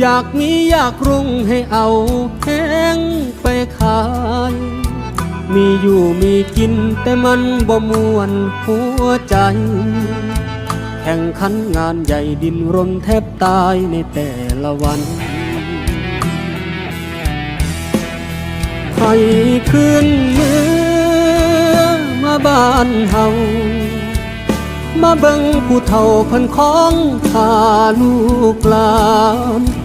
อยากมีอยากรุ่งให้เอาแข้งไปขาย มีอยู่มีกินแต่มันบ่มวนหัวใจ แข่งขันงานใหญ่ดินรนแทบตายในแต่ละวันให้คืนเมือมาบ้านเฮา มาเบิ่งผู้เฒ่าเพิ่นของข้าลูกหลาน